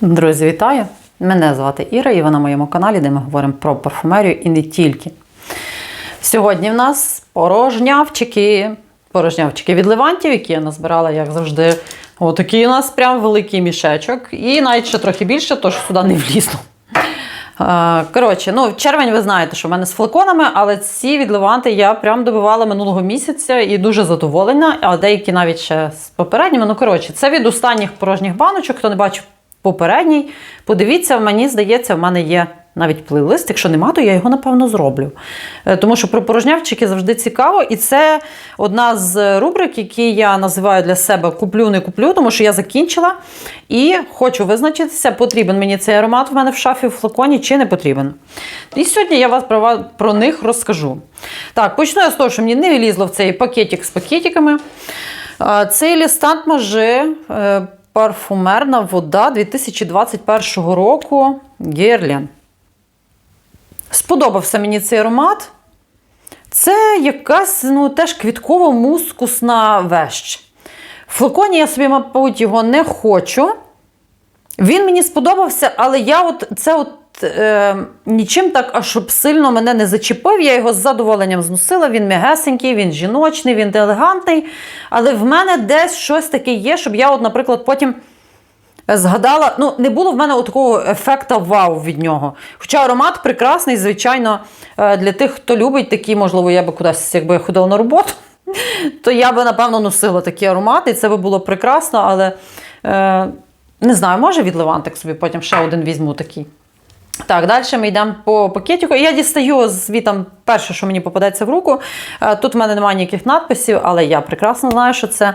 Друзі, вітаю! Мене звати Іра, і ви на моєму каналі, де ми говоримо про парфумерію і не тільки. Сьогодні в нас порожнявчики. Порожнявчики від левантів, які я назбирала, як завжди. Отакий у нас прям великий мішечок. І навіть ще трохи більше, тож сюди не влізло. Е, Коротше, ну, червень ви знаєте, що в мене з флаконами, але ці від Леванти я прям добивала минулого місяця і дуже задоволена, а деякі навіть ще з попередніми. Ну, коротше, це від останніх порожніх баночок, хто не бачив попередній. Подивіться, мені здається, в мене є навіть плейлист. Якщо нема, то я його напевно зроблю. Е, Тому що про порожнявчики завжди цікаво. І це одна з рубрик, які я називаю для себе Куплю, не куплю, тому що я закінчила і хочу визначитися, потрібен мені цей аромат в мене в шафі в флаконі чи не потрібен. І сьогодні я вас про, про них розкажу. Так, почну я з того, що мені не влізло в цей пакетик з пакетиками. Цей лістант маже е, парфумерна вода 2021 року Герлін. Сподобався мені цей аромат. Це якась ну, теж квітково-мускусна вещ. В флаконі я собі, мабуть, його не хочу. Він мені сподобався, але я от це от е, нічим так аж щоб сильно мене не зачепив. Я його з задоволенням зносила. Він м'ягесенький, він жіночний, він елегантний. Але в мене десь щось таке є, щоб я, от, наприклад, потім згадала. Ну, не було в мене такого ефекта вау від нього. Хоча аромат прекрасний, звичайно, е, для тих, хто любить такі, можливо, я би кудись, якби я ходила на роботу, то я би, напевно, носила такі аромати, і це би було прекрасно, але е, не знаю, може від Левантик собі потім ще один візьму такий. Так, далі ми йдемо по пакетику. Я дістаю звітом перше, що мені попадеться в руку. Е, Тут в мене немає ніяких надписів, але я прекрасно знаю, що це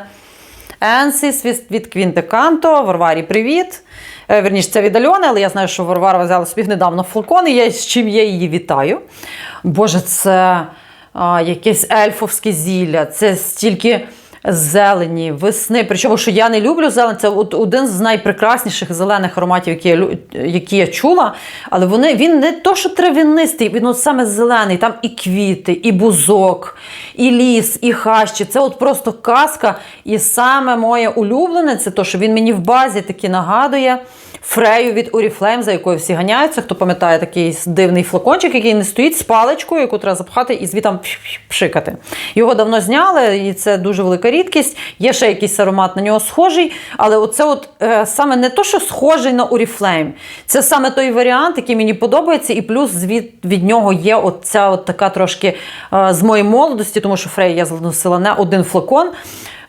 Енсіс від, Квінтеканто. Варварі, привіт. Е, Верніше, це від Альони, але я знаю, що Варвара взяла собі недавно флакон, і я з чим я її вітаю. Боже, це а, якесь ельфовське зілля, це стільки зелені, весни. Причому, що я не люблю зелень, це от один з найпрекрасніших зелених ароматів, які я, які я чула. Але вони, він не то, що трав'янистий, він от саме зелений. Там і квіти, і бузок, і ліс, і хащі. Це от просто казка. І саме моє улюблене це то, що він мені в базі таки нагадує. Фрею від Oriflame, за якою всі ганяються. Хто пам'ятає такий дивний флакончик, який не стоїть з паличкою, яку треба запхати і звітом пшикати. Його давно зняли, і це дуже велика рідкість. Є ще якийсь аромат на нього схожий, але оце от е, саме не то, що схожий на Oriflame. Це саме той варіант, який мені подобається, і плюс від, від нього є оця от така трошки е, з моєї молодості, тому що Фрей я носила не один флакон.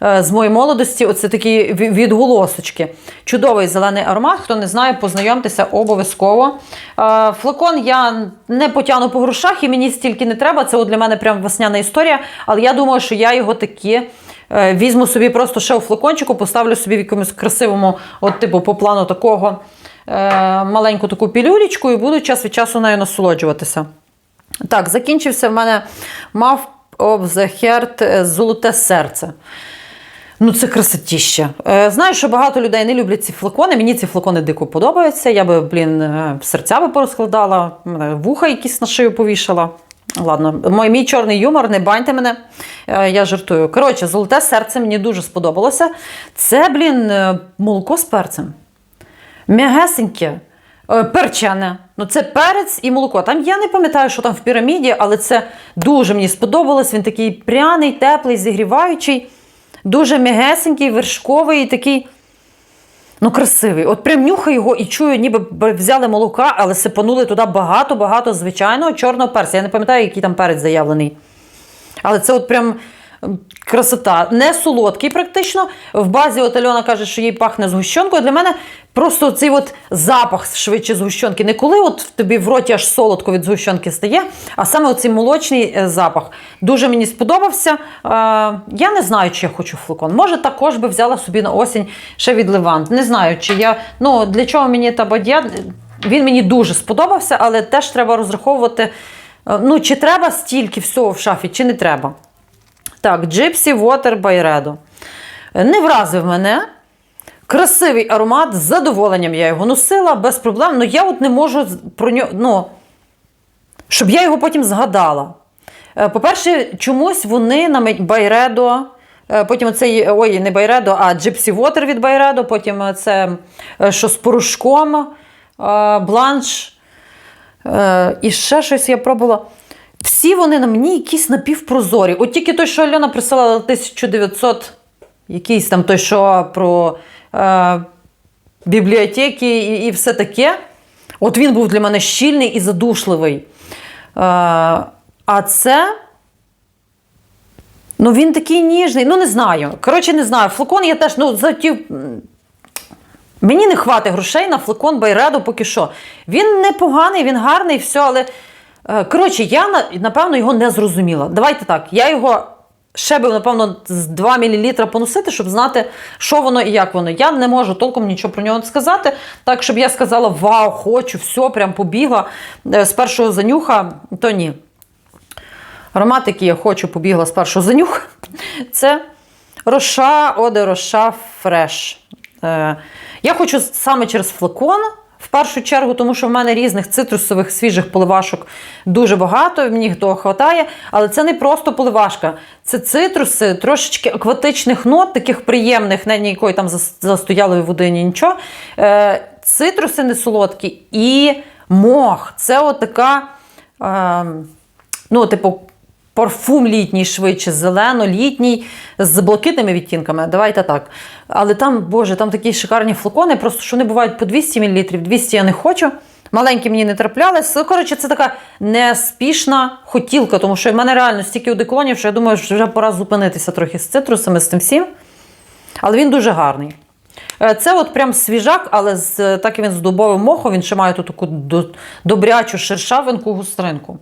Е, З моєї молодості, оце такі відголосочки. Чудовий зелений аромат. Хто не знає, познайомтеся обов'язково. Е, Флакон я не потягну по грошах і мені стільки не треба. Це для мене прям весняна історія. Але я думаю, що я його таки е, візьму собі просто ще у флакончику, поставлю собі в якомусь красивому, от типу по плану такого е, маленьку таку пілюлечку і буду час від часу нею насолоджуватися. Так, закінчився в мене мав of the Heart золоте серце. Ну, це красотіще. Е, Знаю, що багато людей не люблять ці флакони. Мені ці флакони дико подобаються. Я би, блін, е, серця би порозкладала, вуха якісь на шию повішала. Ладно, мій, мій чорний юмор, не баньте мене, е, я жартую. Коротше, золоте серце мені дуже сподобалося. Це, блін, е, молоко з перцем. М'ягесеньке, е, перчене. Ну, це перець і молоко. Там я не пам'ятаю, що там в піраміді, але це дуже мені сподобалось. Він такий пряний, теплий, зігріваючий, дуже м'ягесенький, вершковий такий. Ну, красивий. От прям нюхаю його і чую, ніби взяли молока, але сипанули туди багато-багато звичайного чорного перця. Я не пам'ятаю, який там перець заявлений. Але це от прям красота. Не солодкий практично. В базі от Альона каже, що їй пахне згущенкою. Для мене просто цей от запах швидше згущенки. Не коли от тобі в роті аж солодко від згущенки стає, а саме оцей молочний е, запах. Дуже мені сподобався. Е, я не знаю, чи я хочу флакон. Може, також би взяла собі на осінь ще від Левант. Не знаю, чи я. Ну, для чого мені та бадья. Він мені дуже сподобався, але теж треба розраховувати. е, Ну, чи треба стільки всього в шафі, чи не треба. Так, Gypsy Water by Redo. Не вразив мене. Красивий аромат, з задоволенням я його носила, без проблем. Ну я от не можу про нього. Ну, щоб я його потім згадала. Е, По-перше, чомусь вони на Байредо Е, Потім цей, ой, не Байредо, а Gypsy Water від Байредо. Потім це е, що з порошком, бланш. І ще щось я пробувала. Всі вони на мені якісь напівпрозорі. От тільки той, що Альона присилала 1900, якийсь там той, що про е, бібліотеки і, і все таке. От він був для мене щільний і задушливий. Е, а це. Ну, він такий ніжний, ну не знаю. Коротше, не знаю. Флакон я теж ну, захотів. м, Мені не хватить грошей на флакон Байредо поки що. Він непоганий, він гарний, все, але. Е, Коротше, я напевно його не зрозуміла. Давайте так. Я його ще би, напевно, з 2 мл поносити, щоб знати, що воно і як воно. Я не можу толком нічого про нього сказати. Так, щоб я сказала: Вау, хочу, все, прям побігла е, з першого занюха, то ні. Аромат, який я хочу, побігла з першого занюха, це Роша Оде Роша Фреш. Я хочу саме через флакон. В першу чергу, тому що в мене різних цитрусових свіжих поливашок дуже багато, мені того вистачає. Але це не просто поливашка, це цитруси, трошечки акватичних нот, таких приємних, не ніякої там зас- застоялої води, ні нічого. Е, цитруси не солодкі і мох. Це от така, е, ну, типу, парфум літній, швидше, зелено-літній, з блакитними відтінками. Давайте так. Але там, боже, там такі шикарні флакони, просто що вони бувають по 200 мл, 200 я не хочу. Маленькі мені не траплялись. Коротше, це така неспішна хотілка, тому що в мене реально стільки одеколонів, що я думаю, що вже пора зупинитися трохи з цитрусами, з тим всім. Але він дуже гарний. Е, Це от прям свіжак, але з, так і він з дубовим мохом, він ще має тут таку добрячу шершавинку густринку.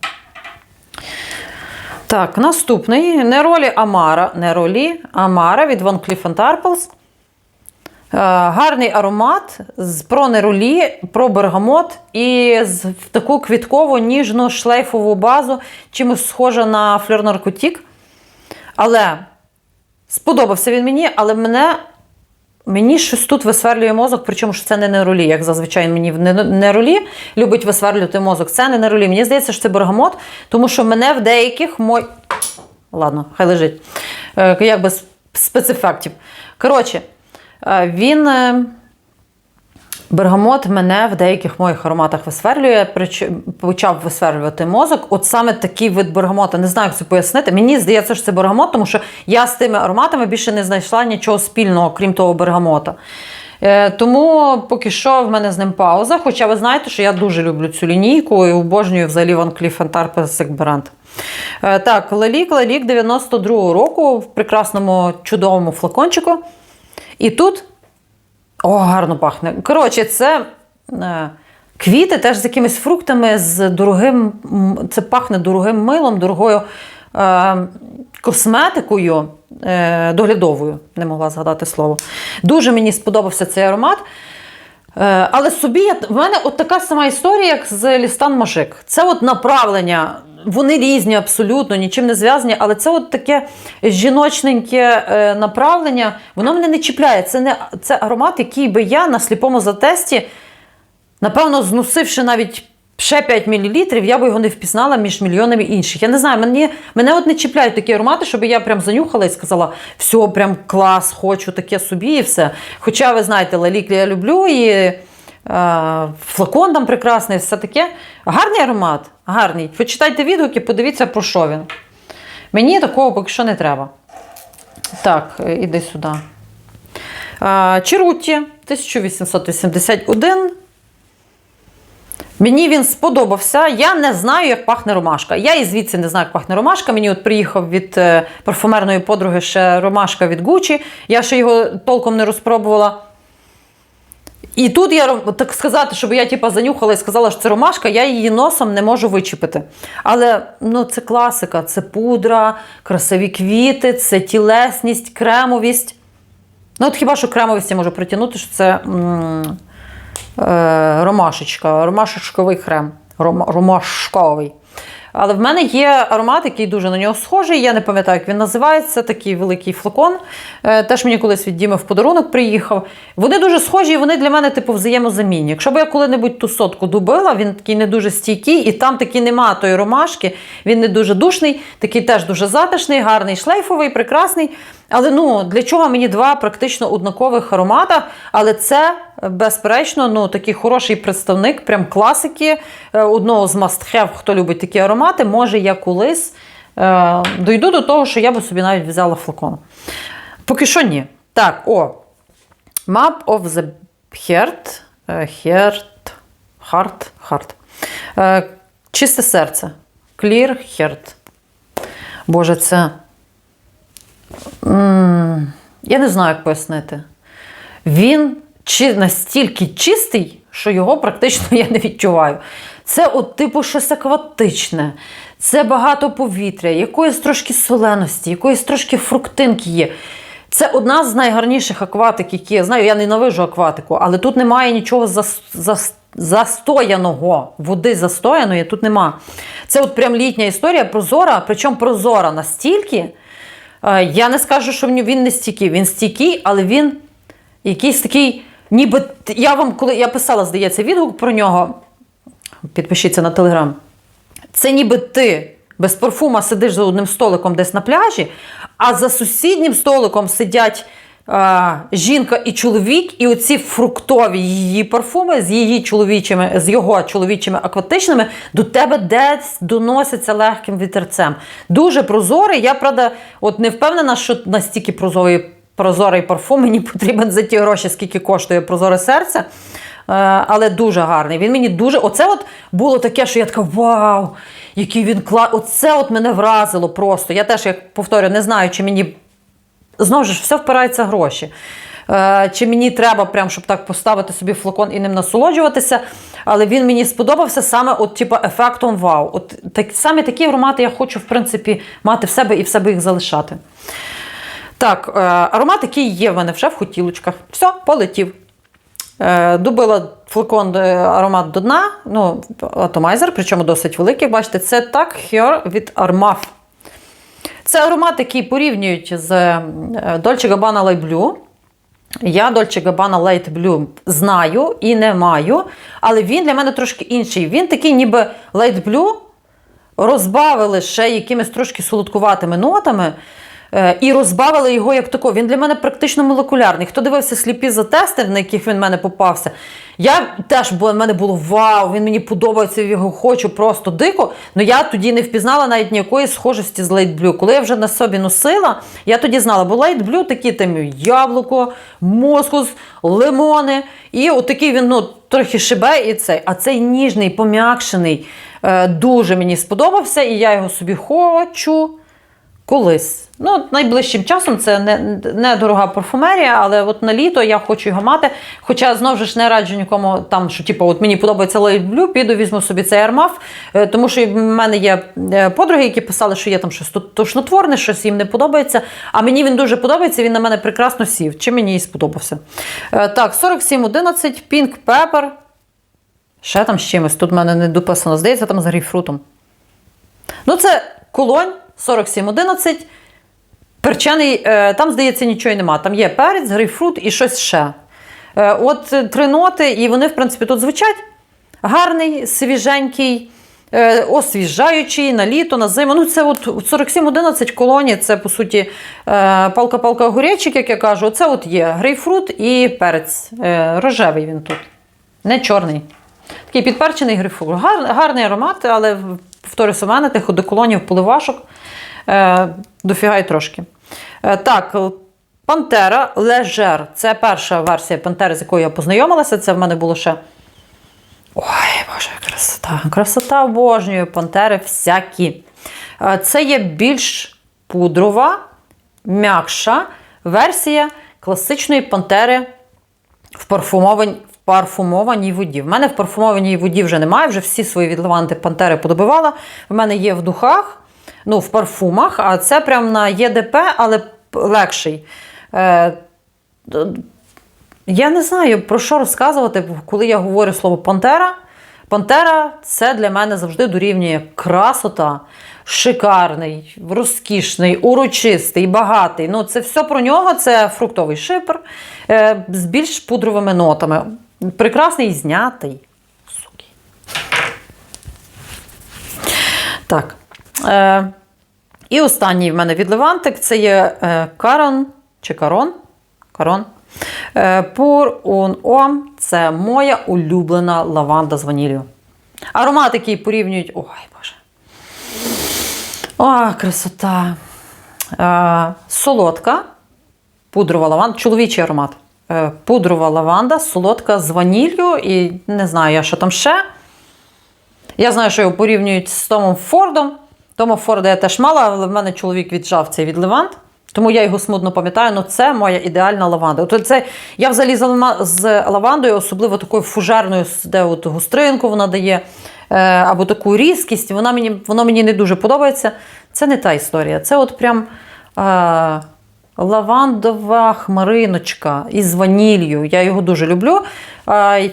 Так, наступний Неролі Амара. Неролі Амара від Van Cleef Arpels. Е, Гарний аромат з про неролі, про бергамот і з таку квіткову ніжну шлейфову базу, чимось схожа на флер наркотік. Але сподобався він мені, але мене, мені щось тут висверлює мозок, причому що це не нейролі, як зазвичай мені в не- нейролі любить висверлювати мозок. Це не нейролі. Мені здається, що це бергамот, тому що мене в деяких мой... Ладно, хай лежить. Е, Як спецефектів. Коротше, е, він. Бергамот мене в деяких моїх ароматах висверлює, почав висверлювати мозок. От саме такий вид бергамота, не знаю, як це пояснити. Мені здається, що це бергамот, тому що я з тими ароматами більше не знайшла нічого спільного, крім того бергамота. Е, тому поки що в мене з ним пауза. Хоча ви знаєте, що я дуже люблю цю лінійку і обожнюю взагалі Van Cleef Arpels як бренд. Е, так, Лалік, Лалік 92-го року в прекрасному чудовому флакончику. І тут о, гарно пахне. Коротше, це е, квіти теж з якимись фруктами, з дорогим. Це пахне дорогим милом, дорогою е, косметикою е, доглядовою. Не могла згадати слово. Дуже мені сподобався цей аромат. Е, але собі я, в мене от така сама історія, як з Лістан Машик. Це от направлення. Вони різні абсолютно, нічим не зв'язані, але це от таке жіночненьке е, направлення, воно мене не чіпляє. Це не це аромат, який би я на сліпому затесті, напевно, зносивши навіть ще 5 мл, я би його не впізнала між мільйонами інших. Я не знаю, мені, мене от не чіпляють такі аромати, щоб я прям занюхала і сказала, все, прям клас, хочу таке собі і все. Хоча, ви знаєте, лалік я люблю і е, флакон там прекрасний, все таке. Гарний аромат, гарний. Почитайте відгуки, подивіться, про що він. Мені такого поки що не треба. Так, е, іди сюди. А, Черутті 1881. Мені він сподобався. Я не знаю, як пахне ромашка. Я і звідси не знаю, як пахне ромашка. Мені от приїхав від е, парфумерної подруги ще ромашка від Gucci. Я ще його толком не розпробувала. І тут я так сказати, щоб я типа занюхала і сказала, що це ромашка, я її носом не можу вичепити. Але ну, це класика, це пудра, красиві квіти, це тілесність, кремовість. Ну, от хіба що кремовість я можу притягнути, що це м, ромашечка, ромашечковий крем. Ром, ромашковий. Але в мене є аромат, який дуже на нього схожий. Я не пам'ятаю, як він називається. Такий великий флакон. Е, Теж мені колись від Діми в подарунок приїхав. Вони дуже схожі, і вони для мене, типу, взаємозамінні. Якщо б я коли-небудь ту сотку дубила, він такий не дуже стійкий, і там таки нема тої ромашки. Він не дуже душний, такий теж дуже затишний, гарний, шлейфовий, прекрасний. Але ну для чого мені два практично однакових аромата? Але це безперечно, ну такий хороший представник, прям класики е, одного з must-have, хто любить такі аромати. Може, я колись е, дойду до того, що я би собі навіть взяла флакон. Поки що ні. Так, о. Map of the Heart. е, Heart. Heart. Heart. Е, Чисте серце. Clear Heart. Боже, це. М, Я не знаю, як пояснити. Він чи настільки чистий, що його практично я не відчуваю. Це, от, типу, щось акватичне, це багато повітря, якоїсь трошки соленості, якоїсь трошки фруктинки є. Це одна з найгарніших акватик, які я знаю. Я ненавижу акватику, але тут немає нічого зас, зас, застояного, води застояної тут нема. Це от прям літня історія, прозора, причому прозора настільки. Е, Я не скажу, що він не стійкий. Він стійкий, але він якийсь такий, ніби я вам, коли я писала, здається, відгук про нього. Підпишіться на телеграм. Це ніби ти без парфума сидиш за одним столиком десь на пляжі, а за сусіднім столиком сидять е, жінка і чоловік, і оці фруктові її парфуми з її чоловічими, з його чоловічими акватичними до тебе десь доносяться легким вітерцем. Дуже прозорий. Я правда, от не впевнена, що настільки прозорий, прозорий парфум мені потрібен за ті гроші, скільки коштує прозоре серце. Е, але дуже гарний. Він мені дуже. Оце от було таке, що я така вау, який він клас. Оце от мене вразило просто. Я теж, як повторю, не знаю, чи мені знову ж все впирається гроші. Е, Чи мені треба, прям, щоб так поставити собі флакон і ним насолоджуватися. Але він мені сподобався саме от, типу, ефектом вау. От так, саме такі аромати я хочу, в принципі, мати в себе і в себе їх залишати. Так, е, аромат, який є в мене вже в хотілочках. Все, полетів. Е, Добила флакон е, аромат до дна, ну, атомайзер, причому досить великий. Бачите, це так Hair від Armaf. Це аромат, який порівнюють з Dolce Gabbana Light Blue. Я Dolce Gabbana Light Blue знаю і не маю, але він для мене трошки інший. Він такий, ніби Light Blue розбавили ще якимись трошки солодкуватими нотами. Е, І розбавили його як тако. Він для мене практично молекулярний. Хто дивився сліпі за тести, на яких він в мене попався, я теж в мене було вау, він мені подобається, його хочу просто дико. але я тоді не впізнала навіть ніякої схожості з Light Blue. Коли я вже на собі носила, я тоді знала, бо Light Blue такі там яблуко, москус, лимони. І отакий він ну, трохи шибе і цей. А цей ніжний, пом'якшений, е, дуже мені сподобався, і я його собі хочу колись. Ну, найближчим часом це не, не дорога парфумерія, але от на літо я хочу його мати. Хоча знову ж не раджу нікому там, що типу, от мені подобається Light піду візьму собі цей армаф, е, тому що в мене є е, подруги, які писали, що є там щось тошнотворне, щось їм не подобається. А мені він дуже подобається, він на мене прекрасно сів. Чи мені і сподобався. Е, Так, 4711, Pink Pepper. Ще там з чимось. Тут в мене не дописано. Здається, там з грейпфрутом. Ну, це колонь 4711. Перчений, е, там, здається, нічого нема. Там є перець, грейпфрут і щось ще. Е, От е, три ноти, і вони, в принципі, тут звучать. Гарний, свіженький, освіжаючий на літо, на зиму. Ну, це от 4711 колоні, це, по суті, палка-палка огуречик, як я кажу. Оце от є грейпфрут і перець. Рожевий він тут, не чорний. Такий підперчений грейпфрут. Гар, гарний аромат, але повторюся, в мене тих одеколонів, поливашок. Е, дофіга й трошки. Е, так, Пантера Лежер. Це перша версія Пантери, з якою я познайомилася. Це в мене було ще. Ой, боже, красота. Красота обожнюю, пантери всякі. Е, Це є більш пудрова, м'якша версія класичної пантери в парфумованій, парфумованій воді. В мене в парфумованій воді вже немає, вже всі свої відливанти пантери подобивала. В мене є в духах, ну, в парфумах, а це прям на ЄДП, але легший. Е, я не знаю, про що розказувати, коли я говорю слово пантера. Пантера це для мене завжди дорівнює красота, шикарний, розкішний, урочистий, багатий. Ну, це все про нього. Це фруктовий шипр е, з більш пудровими нотами. Прекрасний знятий. Суки. Так. Е, і останній в мене від Левантик це є е, Карон чи Карон. Карон. Е, Pour un homme – це моя улюблена лаванда з ваніллю. Аромат, який порівнюють. Ой, Боже. О, красота. Солодка, пудрова лаванда, чоловічий аромат. Пудрова лаванда, солодка з ваніллю і не знаю, я що там ще. Я знаю, що його порівнюють з Томом Фордом. Тома Форда я теж мала, але в мене чоловік віджав цей від Левант. Тому я його смутно пам'ятаю, але це моя ідеальна лаванда. От це, я взагалі з лавандою, особливо такою фужерною, де от гостринку вона дає, е, або таку різкість, вона мені, воно мені не дуже подобається. Це не та історія. Це от прям е, лавандова хмариночка із ванілью. Я його дуже люблю.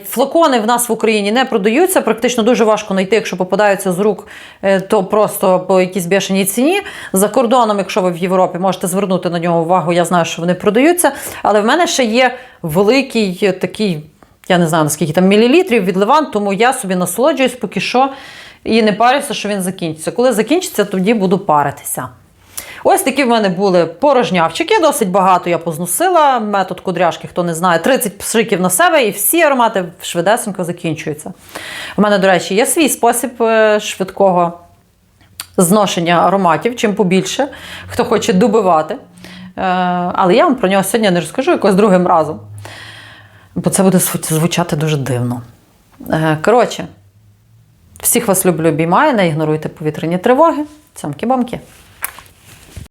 Флакони в нас в Україні не продаються. Практично дуже важко знайти, якщо попадаються з рук, е, то просто по якійсь бешеній ціні. За кордоном, якщо ви в Європі, можете звернути на нього увагу. Я знаю, що вони продаються. Але в мене ще є великий е, такий. Я не знаю, наскільки там мілілітрів від Левант, тому я собі насолоджуюсь поки що і не парюся, що він закінчиться. Коли закінчиться, тоді буду паритися. Ось такі в мене були порожнявчики, досить багато я позносила. Метод кудряшки, хто не знає, 30 пшиків на себе, і всі аромати швидесенько закінчуються. У мене, до речі, є свій спосіб е, швидкого зношення ароматів, чим побільше, хто хоче добивати. Е, Але я вам про нього сьогодні не розкажу якось другим разом. Бо це буде звучати дуже дивно. Е, Коротше, всіх вас люблю, обіймаю, не ігноруйте повітряні тривоги. Цямки-бамки.